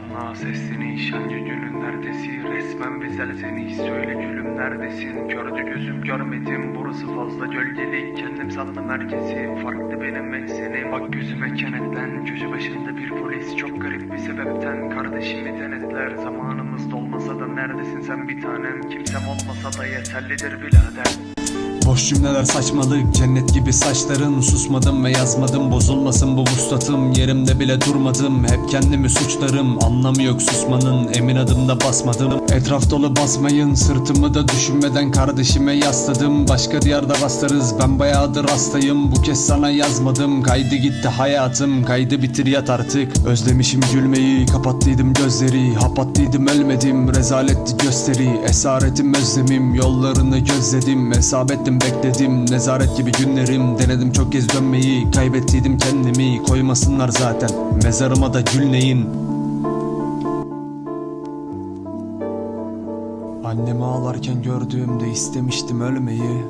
Anla sesini şancı günün neredesi Resmen bezel seni söyle gülüm neredesin? Kördü gözüm görmedim. Burası fazla gölgeli. Kendim sandım herkesi. Farklı benim ekseni Bak gözüme kenetlen. Köşe başında bir polis. Çok garip bir sebepten. Kardeşimi denetler. Zamanımız dolmasa da neredesin sen bir tanem? Kimsem olmasa da yeterlidir birader Boş cümleler saçmalık cennet gibi saçların. Susmadım ve yazmadım bozulmasın bu vuslatım. Yerimde bile durmadım hep kendimi suçlarım. Anlamı yok susmanın emin adımda basmadım. Etraf dolu basmayın sırtımı da düşünmeden kardeşime yasladım. Başka diyarda rastlarız ben bayağıdır hastayım. Bu kez sana yazmadım kaydı gitti hayatım. Kaydı bitir yat artık. Özlemişim gülmeyi Kapattıydım gözleri. Hapattıydım ölmedim Rezaletti gösteri. Esaretim özlemim Yollarını gözledim. Mesabettim bekledim. Nezaret gibi günlerim. Denedim çok kez dönmeyi. Kaybettiydim kendimi. Koymasınlar zaten. Mezarıma da gül neyin Annemi ağlarken gördüğümde istemiştim ölmeyi